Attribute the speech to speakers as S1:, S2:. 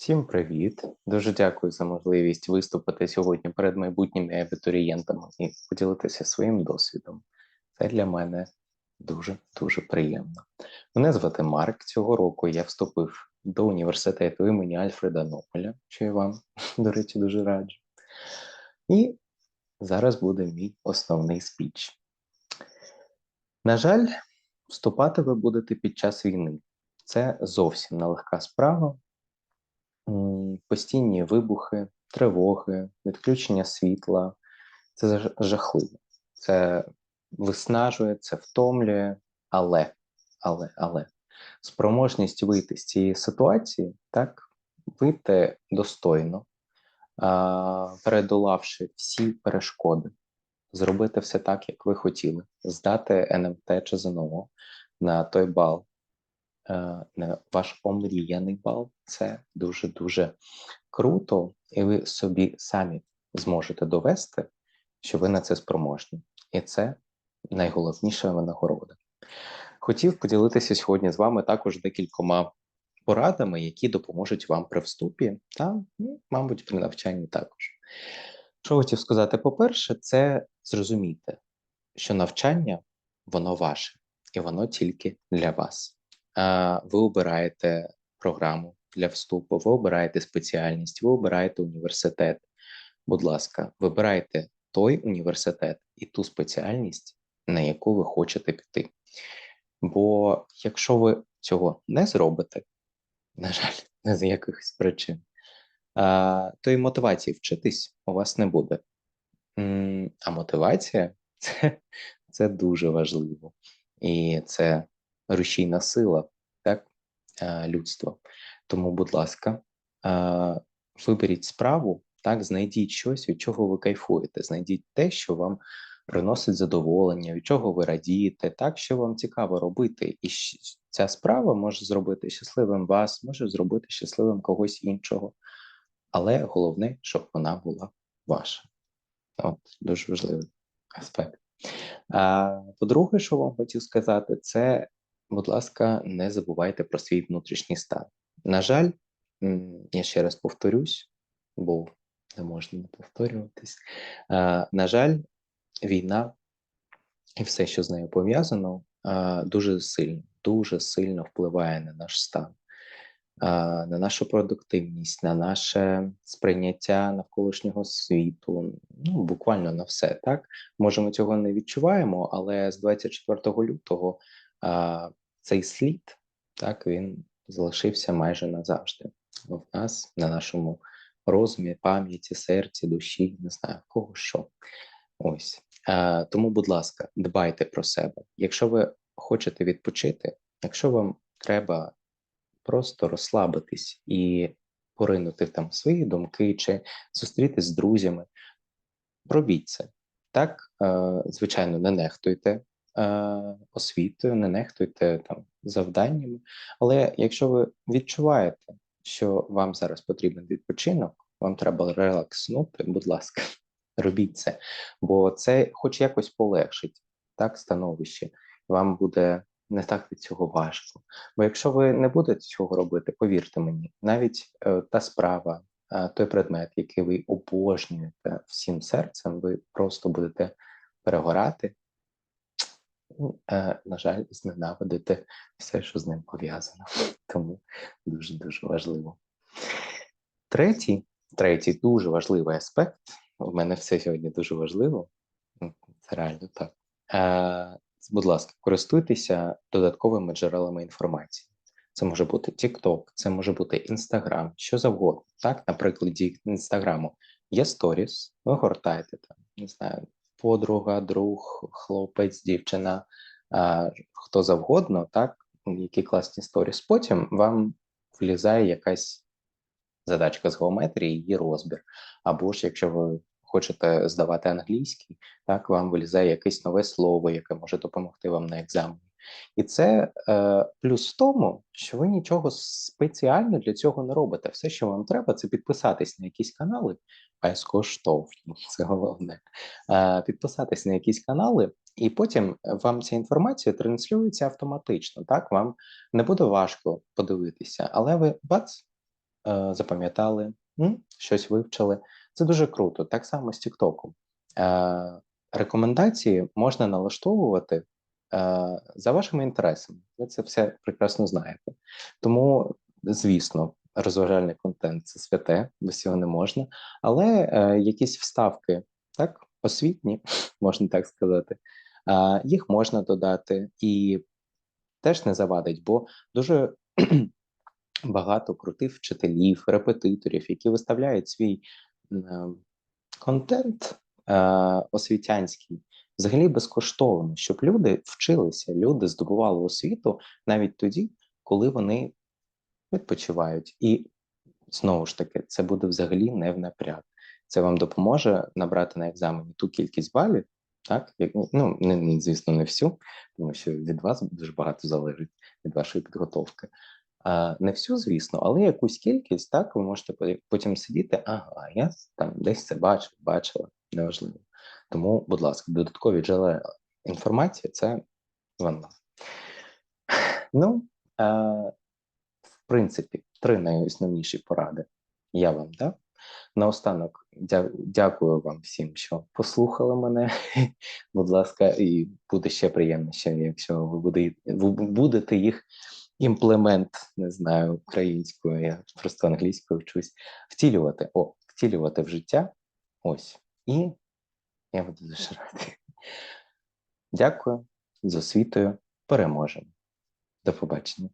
S1: Всім привіт! Дуже дякую за можливість виступити сьогодні перед майбутніми абітурієнтами і поділитися своїм досвідом. Це для мене дуже дуже приємно. Мене звати Марк. Цього року я вступив до університету імені Альфреда Нобеля, що я вам, до речі, дуже раджу. І зараз буде мій основний спіч. На жаль, вступати ви будете під час війни. Це зовсім нелегка справа. Постійні вибухи, тривоги, відключення світла. Це жах- жахливо. Це виснажує, це втомлює, але, але, але. Спроможність вийти з цієї ситуації, так, вийти достойно, передолавши всі перешкоди, зробити все так, як ви хотіли, здати НМТ чи ЗНО на той бал, ваш омріяний бал, це дуже-дуже круто, і ви собі самі зможете довести, що ви на це спроможні. І це найголовніша винагорода. Хотів поділитися сьогодні з вами також декількома порадами, які допоможуть вам при вступі та, ну, мабуть, при навчанні також. Що хотів сказати, по-перше, це зрозуміти, що навчання воно ваше, і воно тільки для вас. Ви обираєте програму для вступу, ви обираєте спеціальність, ви обираєте університет. Будь ласка, вибирайте той університет і ту спеціальність, на яку ви хочете піти. Бо якщо ви цього не зробите, на жаль, не з якихось причин, то і мотивації вчитись у вас не буде. А мотивація це, це дуже важливо. І це рушійна сила так, е, людства. Тому, будь ласка, е, виберіть справу, так, знайдіть щось, від чого ви кайфуєте, знайдіть те, що вам приносить задоволення, від чого ви радієте, так, що вам цікаво робити. І ця справа може зробити щасливим вас, може зробити щасливим когось іншого. Але головне, щоб вона була ваша. От, дуже важливий аспект. А, по-друге, що вам хотів сказати, це, будь ласка, не забувайте про свій внутрішній стан. На жаль, я ще раз повторюсь, бо не можна не повторюватись. На жаль, війна і все, що з нею пов'язано, дуже сильно, дуже сильно впливає на наш стан, на нашу продуктивність, на наше сприйняття навколишнього світу, ну буквально на все. Так може, ми цього не відчуваємо, але з 24 лютого цей слід так він залишився майже назавжди. В нас на нашому розумі, пам'яті, серці, душі, не знаю кого що. Ось Е, тому, будь ласка, дбайте про себе. Якщо ви хочете відпочити, якщо вам треба просто розслабитись і поринути там свої думки чи зустрітись з друзями, робіть це. Так, е, звичайно, не нехтуйте освітою, не нехтуйте там завданнями. Але якщо ви відчуваєте, що вам зараз потрібен відпочинок, вам треба релакснути, будь ласка, робіть це, бо це хоч якось полегшить так становище, вам буде не так від цього важко. Бо якщо ви не будете цього робити, повірте мені, навіть е, та справа, е, той предмет, який ви обожнюєте всім серцем, ви просто будете перегорати. Ну, е, на жаль, зненавидити все, що з ним пов'язано. Тому дуже дуже важливо. Третій, третій дуже важливий аспект. У мене все сьогодні дуже важливо. Це реально так. Е, будь ласка, користуйтеся додатковими джерелами інформації. Це може бути TikTok, це може бути Instagram, що завгодно. Так, на прикладі Інстаграму є сторіс, ви гортаєте там, не знаю, подруга, друг, хлопець, дівчина, хто завгодно, так, які класні сторіс. Потім вам влізає якась задачка з геометрії, її розбір. Або ж якщо ви хочете здавати англійський, так вам вилізає якесь нове слово, яке може допомогти вам на екзамені. І це е, плюс в тому, що ви нічого спеціально для цього не робите. Все, що вам треба, це підписатись на якісь канали, безкоштовно, це головне. Е, підписатись на якісь канали, і потім вам ця інформація транслюється автоматично. Так, вам не буде важко подивитися, але ви бац, е, запам'ятали, щось вивчили. Це дуже круто. Так само з Тіктоком. Е, рекомендації можна налаштовувати е, за вашими інтересами. Ви це все прекрасно знаєте. Тому, звісно, розважальний контент це святе, без цього не можна. Але е, якісь вставки, так, освітні, можна так сказати, е, їх можна додати і теж не завадить, бо дуже багато крутих вчителів, репетиторів, які виставляють свій е, контент е, освітянський взагалі безкоштовно, щоб люди вчилися, люди здобували освіту навіть тоді, коли вони відпочивають. І знову ж таки, це буде взагалі не в напряг. Це вам допоможе набрати на екзамені ту кількість балів, так як ну не звісно, не всю, тому що від вас дуже багато залежить від вашої підготовки. А, не всю, звісно, але якусь кількість, так ви можете потім сидіти. Ага, я там десь це бачив, бачила, неважливо. Тому, будь ласка, додаткові джерела інформації це вона. Ну, принципі, три найосновніші поради я вам дав. Наостанок, дякую вам всім, що послухали мене. Будь ласка, і буде ще приємніше, якщо ви буде- ви будете їх імплемент, не знаю, українською, я просто англійською вчусь, втілювати. О, втілювати в життя. Ось. І я буду дуже радий. Дякую з освітою. Переможемо. До побачення.